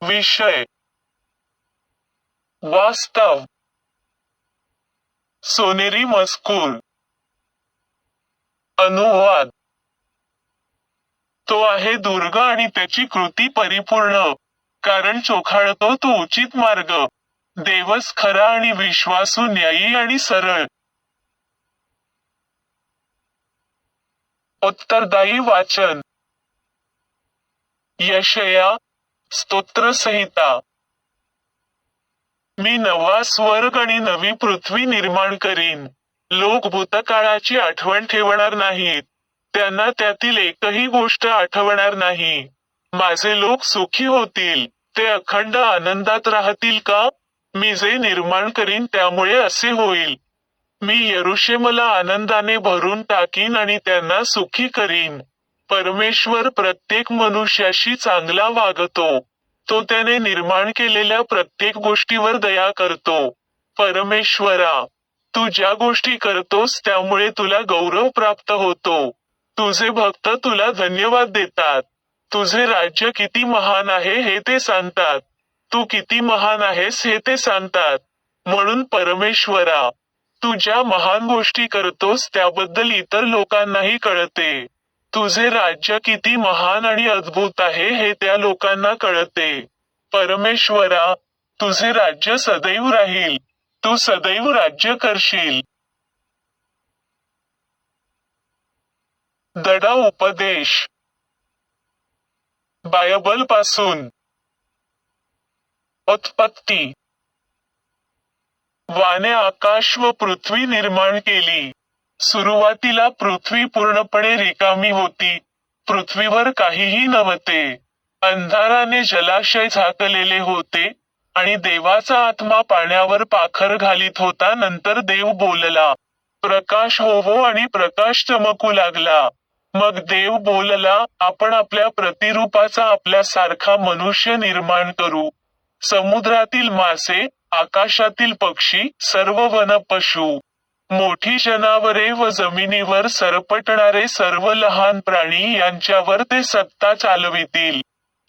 विषय. वास्तव. सोनेरी मजकूर. अनुवाद. तो आहे दुर्ग आणि त्याची कृती परिपूर्ण. कारण चोखाळतो तो उचित मार्ग. देवस खरा आणि विश्वासू न्यायी आणि सरळ. उत्तरदायी वाचन. यशया स्तोत्रसंहिता. मी नवा स्वर्ग आणि नवी पृथ्वी निर्माण करीन. लोक भूतकाळाची आठवण ठेवणार नाहीत. त्यांना त्यातील एकही गोष्ट आठवणार नाही. माझे लोक सुखी होतील. ते अखंड आनंदात राहतील का? मी जे निर्माण करीन त्यामुळे असे होईल. मी यरुषेमला आनंदाने भरून टाकीन आणि त्यांना सुखी करीन. परमेश्वर प्रत्येक मनुष्याशी चांगला वागतो. तो त्याने निर्माण केलेल्या प्रत्येक गोष्टीवर दया करतो. परमेश्वरा तू ज्या गोष्टी करतोस त्यामुळे तुला गौरव प्राप्त होतो. तुझे भक्त तुला धन्यवाद देतात. तुझे राज्य किती महान आहे हे ते सांगतात. तू किती महान आहेस हे ते सांगतात. म्हणून परमेश्वरा तू ज्या महान गोष्टी करतोस त्याबद्दल इतर लोकांनाही कळते. तुझे राज्य किती महान आणि अद्भुत आहे हे त्या लोकांना कळते. परमेश्वरा तुझे राज्य सदैव राहील. तू सदैव राज्य करशील. दडा उपदेश. बायबलपासून. उत्पत्ती. वाने आकाश व पृथ्वी निर्माण केली. सुरुवातीला पृथ्वी पूर्णपणे रिकामी होती. पृथ्वीवर काहीही नव्हते. अंधाराने जलाशय झाकलेले होते आणि देवाचा आत्मा पाण्यावर पाखर घालीत होता. नंतर देव बोलला प्रकाश होवो आणि प्रकाश चमकू लागला. मग देव बोलला आपण आपल्या प्रतिरूपाचा आपल्या सारखा मनुष्य निर्माण करू. समुद्रातील मासे आकाशातील पक्षी सर्व वनपशु मोठी जनावरे व जमिनीवर सरपटणारे सर्व लहान प्राणी यांच्यावर ते सत्ता चालवितील.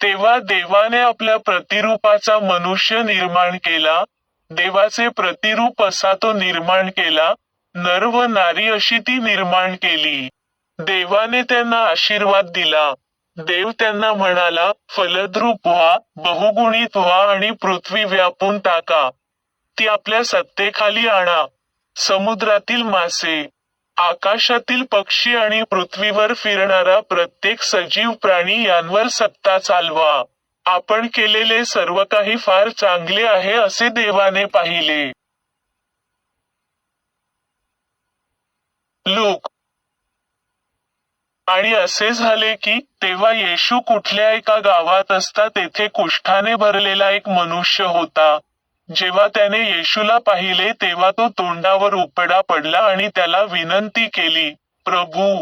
तेव्हा देवाने आपल्या प्रतिरूपाचा मनुष्य निर्माण केला. देवाचे प्रतिरूप असा तो निर्माण केला. नर व नारी अशी ती निर्माण केली. देवाने त्यांना आशीर्वाद दिला. देव त्यांना म्हणाला फलद्रूप व्हा बहुगुणित व्हा आणि पृथ्वी व्यापून टाका. ती आपल्या सत्तेखाली आणा. समुद्रातील मासे आकाशातील पक्षी आणि पृथ्वीवर फिरणारा प्रत्येक सजीव प्राणी यांवर सत्ता चालवा. आपण केलेले सर्व काही फार चांगले आहे असे देवाने पाहिले. लोक. आणि असे झाले की तेव्हा येशू कुठल्या एका गावात असता तेथे कुष्ठाने भरलेला एक मनुष्य होता. जेव्हा त्याने येशूला पाहिले तेव्हा तो तोंडावर उपडा पडला आणि त्याला विनंती केली प्रभू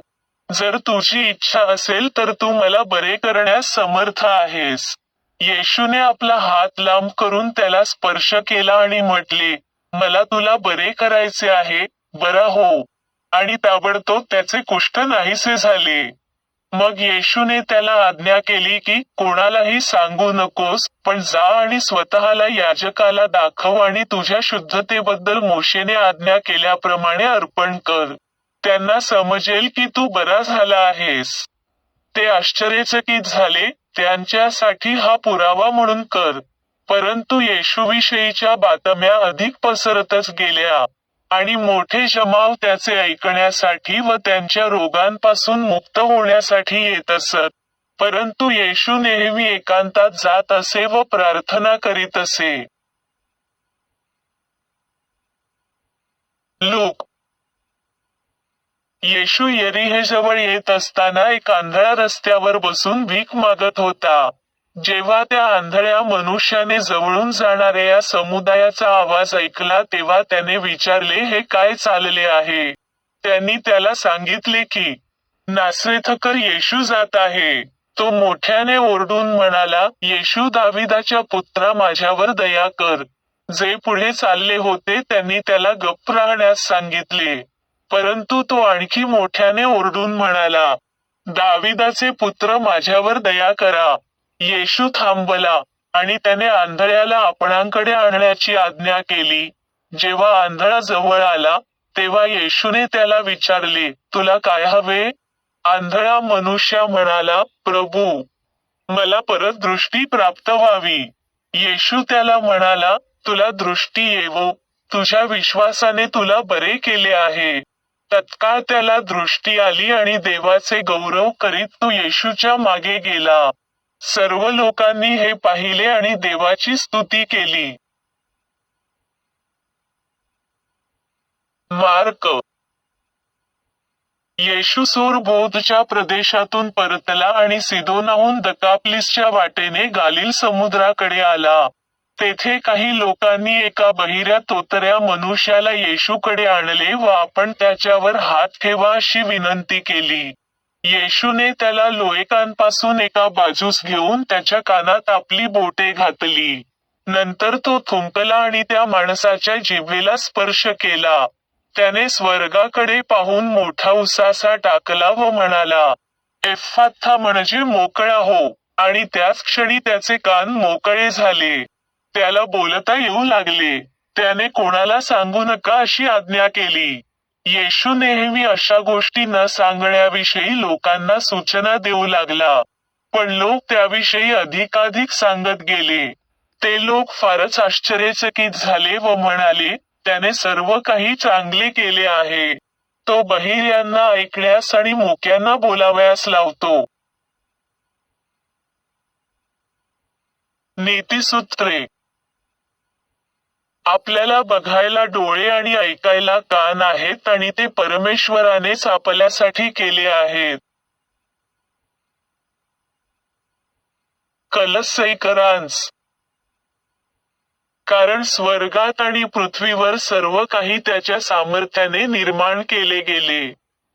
जर तुझी इच्छा असेल तर तू मला बरे करण्यास समर्थ आहेस. येशूने आपला हात लांब करून त्याला स्पर्श केला आणि म्हटले मला तुला बरे करायचे आहे बरा हो. आणि ताबडतोब त्याचे कुष्ठ नाहीसे झाले. मग येशूने त्याला आज्ञा केली की कोणालाही सांगू नकोस पण जा आणि स्वतःला याजकाला दाखव आणि तुझ्या शुद्धतेबद्दल मोशेने आज्ञा केल्याप्रमाणे अर्पण कर. त्यांना समजेल की तू बरा झाला आहेस. ते आश्चर्यचकित झाले त्यांच्यासाठी हा पुरावा म्हणून कर. परंतु येशूविषयीच्या बातम्या अधिक पसरतच गेल्या. आणि मोठे जमाव त्याचे ऐकण्यासाठी व त्यांच्या रोगांपासून मुक्त होण्यासाठी येत असत. परंतु येशू नेहमी एकांतात जात असे व प्रार्थना करीत असे. लोक. येशू यरी हे जवळ येत असताना एक आंधळा रस्त्यावर बसून भीक मागत होता. जेव्हा त्या आंधळ्या मनुष्याने जवळून जाणाऱ्या या समुदायाचा आवाज ऐकला तेव्हा त्याने विचारले हे काय चालले आहे? त्यांनी त्याला सांगितले की नासरेथकर येशू जात आहे. तो मोठ्याने ओरडून म्हणाला येशू दाविदाच्या पुत्रा माझ्यावर दया कर. जे पुढे चालले होते त्यांनी त्याला गप्प राहण्यास सांगितले. परंतु तो आणखी मोठ्याने ओरडून म्हणाला दाविदाचे पुत्र माझ्यावर दया करा. येशू थांबला आणि त्याने आंधळ्याला आपणांकडे आणण्याची आज्ञा केली. जेव्हा आंधळा जवळ आला तेव्हा येशूने त्याला विचारले तुला काय हवे? आंधळा मनुष्य म्हणाला प्रभू मला परत दृष्टी प्राप्त व्हावी. येशू त्याला म्हणाला तुला दृष्टी येवो. तुझ्या विश्वासाने तुला बरे केले आहे. तत्काळ त्याला दृष्टी आली आणि देवाचे गौरव करीत तो येशूच्या मागे गेला. सर्व लोकांनी हे पाहिले आणि देवाची स्तुती केली. मार्क. येशू बोधच्या प्रदेशातून परतला आणि सिदोनाहून दकाप्लिसच्या वाटेने गालिल समुद्राकडे आला. तेथे काही लोकांनी एका बहिऱ्या तोतऱ्या मनुष्याला येशूकडे आणले व आपण त्याच्यावर हात ठेवा अशी विनंती केली. येशूने त्याला लोयकांपासून एका बाजूस घेऊन त्याच्या कानात आपली बोटे घातली. नंतर तो थुंकला आणि त्या माणसाच्या जिभेला स्पर्श केला. त्याने स्वर्गाकडे पाहून मोठा उसासा टाकला व म्हणाला एफाथा म्हणजे मोकळा हो. आणि त्याच क्षणी त्याचे कान मोकळे झाले. त्याला बोलता येऊ लागले. त्याने कोणाला सांगू नका अशी आज्ञा केली. येशू नेहमी अशा गोष्टी न सांगण्याविषयी लोकांना सूचना देऊ लागला. पण लोक त्याविषयी अधिकाधिक सांगत गेले. ते लोक फारच आश्चर्यचकित झाले व म्हणाले त्याने सर्व काही चांगले केले आहे. तो बहिर्यांना ऐकण्यास आणि मोक्यांना बोलावयास लावतो. नीतीसूत्रे आपल्याला बघायला डोळे आणि ऐकायला कान आहेत आणि ते परमेश्वरानेच आपल्यासाठी केले आहेत. कलसैकरांस. कारण स्वर्गात आणि पृथ्वीवर सर्व काही त्याच्या सामर्थ्याने निर्माण केले गेले.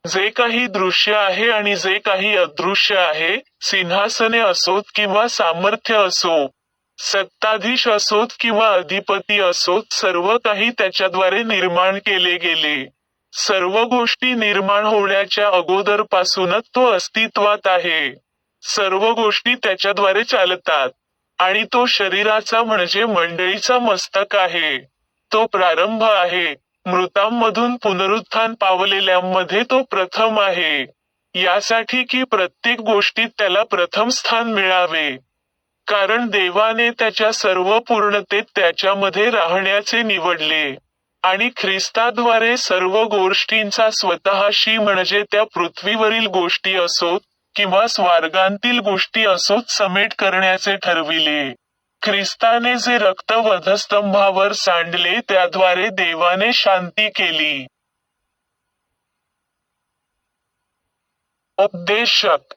जे काही दृश्य आहे आणि जे काही अदृश्य आहे सिंहासने असोत किंवा सामर्थ्य असो सत्ताधीश असोत किंवा अधिपती असोत सर्व काही त्याच्याद्वारे निर्माण केले गेले. सर्व गोष्टी निर्माण होण्याच्या अगोदरपासूनच तो अस्तित्वात आहे. सर्व गोष्टी त्याच्याद्वारे चालतात. आणि तो शरीराचा म्हणजे मंडळीचा मस्तक आहे. तो प्रारंभ आहे. मृतांमधून पुनरुत्थान पावलेल्यांमध्ये तो प्रथम आहे. यासाठी की प्रत्येक गोष्टीत त्याला प्रथम स्थान मिळावे. कारण देवाने त्याच्या सर्व पूर्णतेत त्याच्यामध्ये राहण्याचे निवडले. आणि ख्रिस्ताद्वारे सर्व गोष्टींचा स्वतःशी म्हणजे त्या पृथ्वीवरील गोष्टी असोत किंवा स्वर्गांतील गोष्टी असोत समेट करण्याचे ठरविले. ख्रिस्ताने जे रक्त वधस्तंभावर सांडले त्याद्वारे देवाने शांती केली. उपदेशक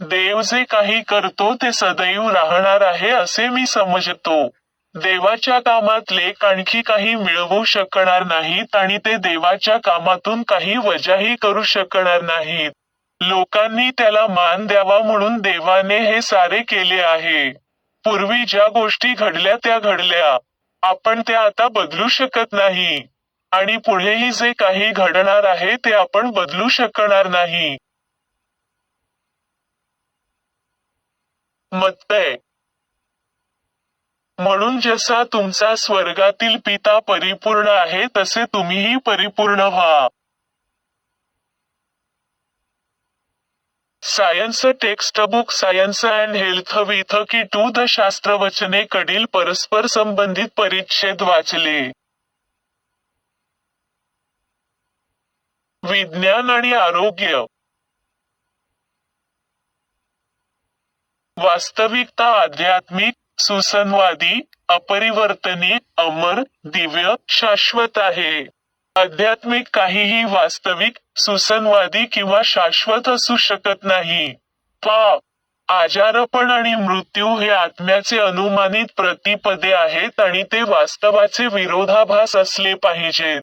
देव जे काही करतो ते सदैव राहणार आहे असे मी समजतो. देवाच्या कामात लेख आणखी काही मिळवू शकणार नाहीत आणि ते देवाच्या कामातून काही वजाही करू शकणार नाहीत. लोकांनी त्याला मान द्यावा म्हणून देवाने हे सारे केले आहे. पूर्वी ज्या गोष्टी घडल्या त्या घडल्या. आपण त्या आता बदलू शकत नाही. आणि पुढेही जे काही घडणार आहे ते आपण बदलू शकणार नाही. मत्तय म्हणून जसा तुमचा स्वर्गातील पिता परिपूर्ण आहे तसे तुम्हीही परिपूर्ण व्हा. Science text book science and health with key to the शास्त्रवचने कडील परस्पर संबंधित परिच्छेद वाचले. विज्ञान आणि आरोग्य. वास्तविकता आध्यात्मिक सुसंवादी अपरिवर्तनीय अमर दिव्य शाश्वत आहे. आध्यात्मिक काहीही वास्तविक सुसंवादी किंवा शाश्वत असू शकत नाही. पा आजारपण आणि मृत्यू हे आत्म्याचे अनुमानित प्रतिपदे आहेत आणि ते वास्तवाचे विरोधाभास असले पाहिजेत.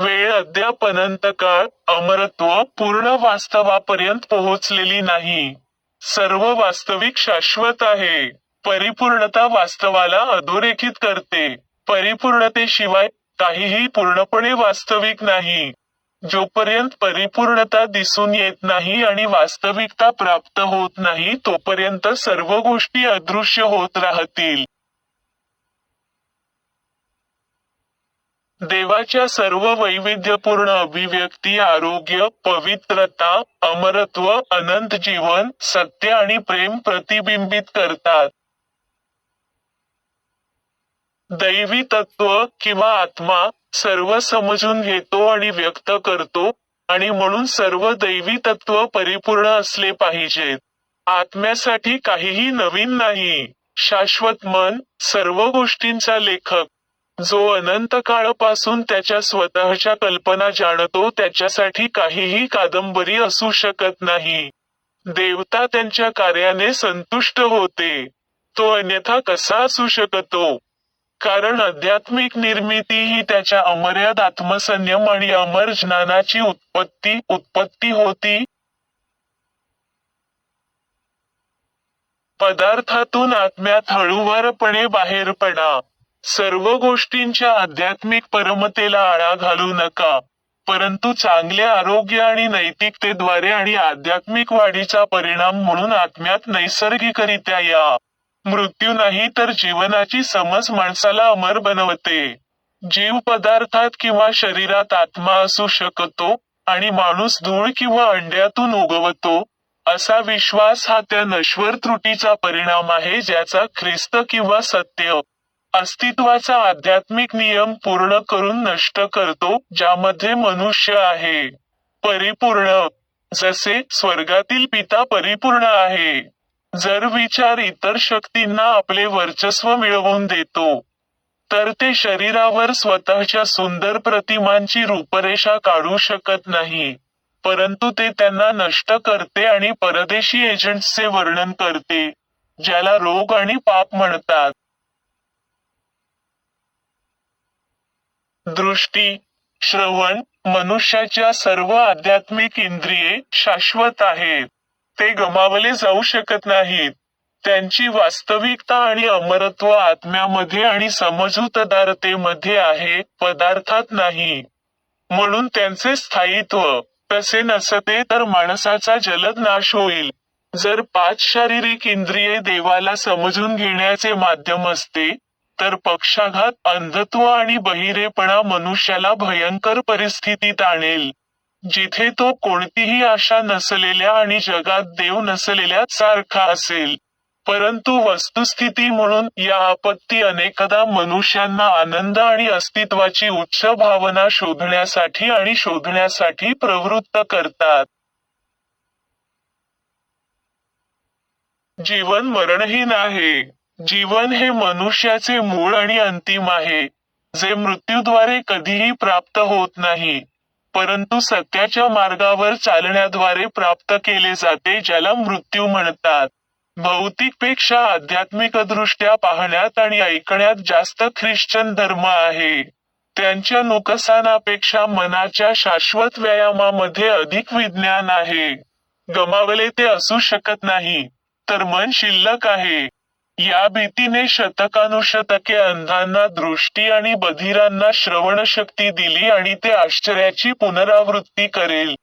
वेळ अद्याप अनंतकाळ अमरत्व पूर्ण वास्तवापर्यंत पोहोचलेली नाही. सर्व वास्तविक शाश्वत आहे. परिपूर्णता वास्तवाला अधोरेखित करते. परिपूर्णतेशिवाय काहीही पूर्णपणे वास्तविक नाही. जोपर्यंत परिपूर्णता दिसून येत नाही आणि वास्तविकता प्राप्त होत नाही तोपर्यंत सर्व गोष्टी अदृश्य होत राहतील. देवाच्या सर्व वैविध्यपूर्ण अभिव्यक्ती आरोग्य पवित्रता अमरत्व अनंत जीवन सत्य आणि प्रेम प्रतिबिंबित करतात. दैवी तत्व किंवा आत्मा सर्व समजून घेतो आणि व्यक्त करतो आणि म्हणून सर्व दैवी तत्व परिपूर्ण असले पाहिजेत. आत्म्यासाठी काहीही नवीन नाही. शाश्वत मन सर्व गोष्टींचा लेखक जो अनंत काळापासून त्याच्या स्वतःच्या कल्पना जाणतो त्याच्यासाठी काहीही कादंबरी असू शकत नाही. देवता त्यांच्या कार्याने संतुष्ट होते. तो अन्यथा कसा असू शकतो? कारण आध्यात्मिक निर्मिती ही त्याच्या अमर्याद आत्मसंयम आणि अमर ज्ञानाची उत्पत्ती उत्पत्ती होती. पदार्थातून आत्म्यात हळूवारपणे बाहेर पडा. सर्व गोष्टींच्या आध्यात्मिक परमतेला आळा घालू नका परंतु चांगले आरोग्य आणि नैतिकतेद्वारे आणि आध्यात्मिक वाढीचा परिणाम म्हणून आत्म्यात नैसर्गिकरित्या या. मृत्यू नाही तर जीवनाची समज माणसाला अमर बनवते. जीव पदार्थात किंवा शरीरात आत्मा असू शकतो आणि माणूस धूळ किंवा अंड्यातून उगवतो असा विश्वास हा त्या नश्वर त्रुटीचा परिणाम आहे ज्याचा ख्रिस्त किंवा सत्य अस्तित्वाचा आध्यात्मिक नियम पूर्ण करून नष्ट करतो ज्यामध्ये मनुष्य आहे. परिपूर्ण. जसे स्वर्गातील पिता परिपूर्ण आहे. जर विचार इतर शक्तींना आपले वर्चस्व मिळवून देतो तर ते शरीरावर स्वतःच्या सुंदर प्रतिमांची रूपरेषा काढू शकत नाही परंतु ते त्यांना नष्ट करते आणि परदेशी एजंट्सचे वर्णन करते ज्याला रोग आणि पाप म्हणतात. दृष्टी श्रवण मनुष्याच्या सर्व आध्यात्मिक इंद्रिये शाश्वत आहेत. ते गमावले जाऊ शकत नाहीत. त्यांची वास्तविकता आणि अमरत्व आत्म्यामध्ये आणि समजूतदारतेमध्ये आहे पदार्थात नाही. म्हणून त्यांचे स्थायित्व तसे नसते तर माणसाचा जलद नाश होईल. जर पाच शारीरिक इंद्रिये देवाला समजून घेण्याचे माध्यम असते तर पक्षाघात अंधत्व आणि बहिरेपणा मनुष्याला भयंकर परिस्थितीत आणेल. जिथे तो कोणतीही आशा नसलेल्या आणि जगात देव नसलेल्या सारखा असेल. परंतु वस्तुस्थिती म्हणून या आपत्ती अनेकदा मनुष्यांना आनंद आणि अस्तित्वाची उच्च भावना शोधण्यासाठी आणि शोधण्यासाठी प्रवृत्त करतात. जीवन मरणहीन आहे. जीवन हे मनुष्याचे मूळ आणि अंतिम आहे. जे मृत्यूद्वारे कधीही प्राप्त होत नाही परंतु सत्याच्या मार्गावर चालण्याद्वारे प्राप्त केले जाते ज्याला मृत्यू म्हणतात. भौतिकपेक्षा आध्यात्मिक दृष्ट्या पाहण्यात आणि ऐकण्यात जास्त ख्रिश्चन धर्म आहे. त्यांच्या नुकसानापेक्षा मनाच्या शाश्वत व्यायामामध्ये अधिक विज्ञान आहे. गमावले ते असू शकत नाही तर मन शिल्लक आहे. या भीतीने शतकानुशतके अंधांना दृष्टी आणि बधिरांना श्रवण शक्ती दिली आणि ते आश्चर्याची पुनरावृत्ती करेल.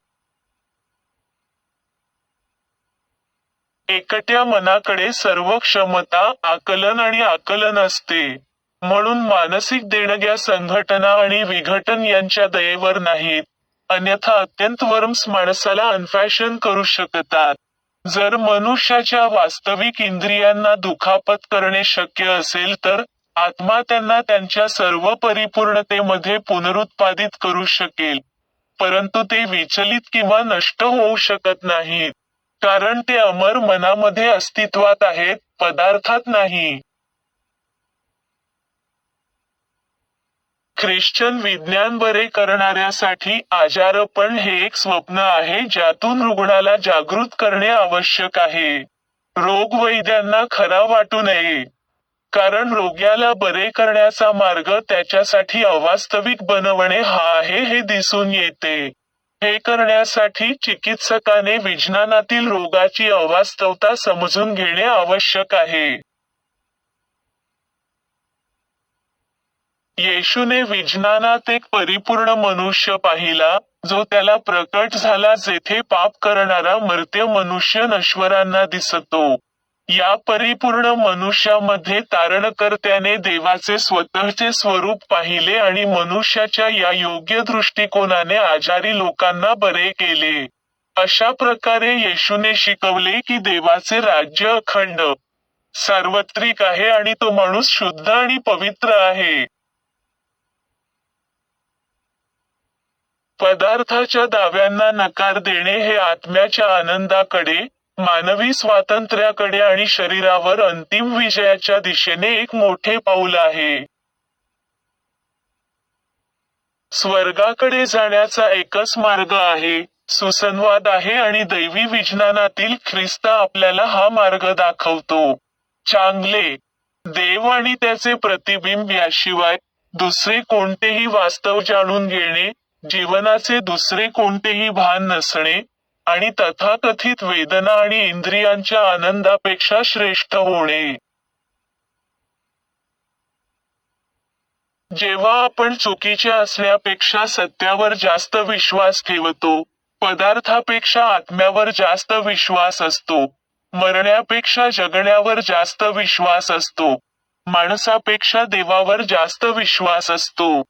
एकट्या मनाकडे सर्व क्षमता आकलन आणि आकलन असते. म्हणून मानसिक देणग्या संघटना आणि विघटन यांच्या दयेवर नाहीत. अन्यथा अत्यंत वर्म्स माणसाला अनफॅशन करू शकतात. जर मनुष्याच्या वास्तविक इंद्रियांना दुखापत करणे शक्य असेल तर आत्मा त्यांना त्यांच्या सर्व परिपूर्णतेमध्ये पुनरुत्पादित करू शकेल. परंतु ते विचलित किंवा नष्ट होऊ शकत नाहीत. कारण ते अमर मनामध्ये अस्तित्वात आहेत पदार्थात नाही. ख्रिश्चन विज्ञान बरे करणाऱ्यासाठी आजारपण हे एक स्वप्न आहे ज्यातून रुग्णाला जागृत करणे आवश्यक आहे. रोग वैद्यांना खरा वाटू नये. कारण रोग्याला बरे करण्याचा मार्ग त्याच्यासाठी अवास्तविक बनवणे हा आहे हे दिसून येते. हे करण्यासाठी चिकित्सकाने विज्ञानातील रोगाची अवास्तवता समजून घेणे आवश्यक आहे. येशूने विज्ञानात एक परिपूर्ण मनुष्य पाहिला जो त्याला प्रकट झाला जेथे पाप करणारा मर्त्य मनुष्य नश्वरांना दिसतो. या परिपूर्ण मनुष्यामध्ये तारणकर्त्याने देवाचे स्वतःचे स्वरूप पाहिले आणि मनुष्याच्या या योग्य दृष्टिकोनाने आजारी लोकांना बरे केले. अशा प्रकारे येशूने शिकवले की देवाचे राज्य अखंड सार्वत्रिक आहे आणि तो माणूस शुद्ध आणि पवित्र आहे. पदार्थाच्या दाव्यांना नकार देणे हे आत्म्याच्या आनंदाकडे मानवी स्वातंत्र्याकडे आणि शरीरावर अंतिम विजयाच्या दिशेने एक मोठे पाऊल आहे. स्वर्गाकडे जाण्याचा एकच मार्ग आहे सुसंवाद आहे आणि दैवी विज्ञानातील ख्रिस्त आपल्याला हा मार्ग दाखवतो. चांगले देव आणि त्याचे प्रतिबिंब याशिवाय दुसरे कोणतेही वास्तव जाणून घेणे जीवनाचे दुसरे कोणतेही भान नसणे आणि तथाकथित वेदना आणि इंद्रियांच्या आनंदापेक्षा श्रेष्ठ होणे. जेव्हा आपण चुकीच्या असण्यापेक्षा सत्यावर जास्त विश्वास ठेवतो पदार्थापेक्षा आत्म्यावर जास्त विश्वास असतो मरण्यापेक्षा जगण्यावर जास्त विश्वास असतो माणसापेक्षा देवावर जास्त विश्वास असतो.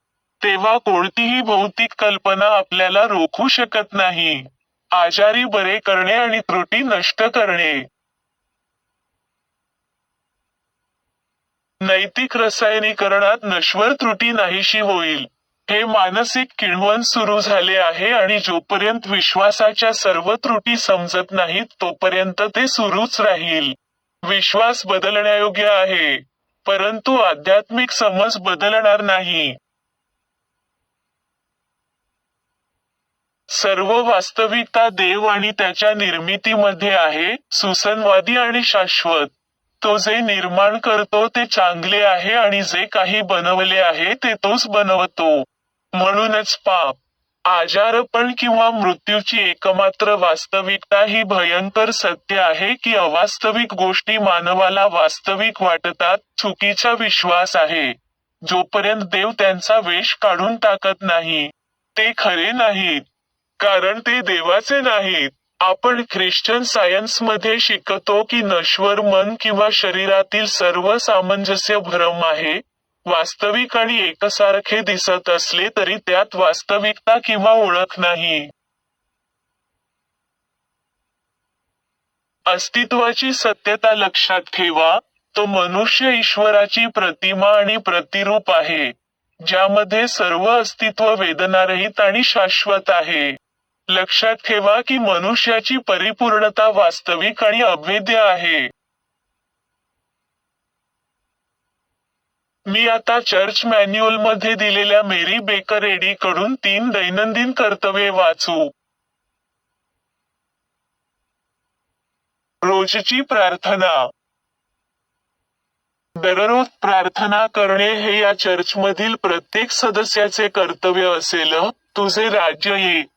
तेव्हा कोणतीही भौतिक कल्पना आपल्याला रोखू शकत नाही. आजारी बरे करणे आणि त्रुटी नष्ट करणे. नैतिक रसायनीकरणात नश्वर त्रुटी नाहीशी होईल. हे मानसिक किणवण सुरू झाले आहे आणि जोपर्यंत विश्वासाच्या सर्व त्रुटी समजत नाहीत तोपर्यंत ते सुरूच राहील. विश्वास बदलण्यायोग्य आहे परंतु आध्यात्मिक समज बदलणार नाही. सर्व वास्तविकता देव आणि त्याच्या निर्मितीमध्ये आहे सुसंवादी आणि शाश्वत. तो जे निर्माण करतो ते चांगले आहे आणि जे काही बनवले आहे ते तोच बनवतो. म्हणूनच पाप आजारपण किंवा मृत्यूची एकमात्र वास्तविकता ही भयंकर सत्य आहे की अवास्तविक गोष्टी मानवाला वास्तविक वाटतात चुकीचा विश्वास आहे. जोपर्यंत देव त्यांचा वेश काढून टाकत नाही ते खरे नाहीत. कारण ते देवाचे नाहीत. आपण ख्रिश्चन सायन्समध्ये शिकतो की नश्वर मन किंवा शरीरातील सर्व सामंजस्य भ्रम आहे. वास्तविक आणि एकसारखे दिसत असले तरी त्यात वास्तविकता किंवा ओळख नाही. अस्तित्वाची सत्यता लक्षात ठेवा. तो मनुष्य ईश्वराची प्रतिमा आणि प्रतिरूप आहे ज्यामध्ये सर्व अस्तित्व वेदनारहित आणि शाश्वत आहे. लक्षात ठेवा की मनुष्याची परिपूर्णता वास्तविक आणि अभेद्य आहे. मी आता चर्च मॅन्युअलमध्ये दिलेल्या मेरी बेकर एडी कडून तीन दैनंदिन कर्तव्ये वाचू. रोजची प्रार्थना. दररोज प्रार्थना करणे हे या चर्चमधील प्रत्येक सदस्याचे कर्तव्य असेल तुझे राज्य ये.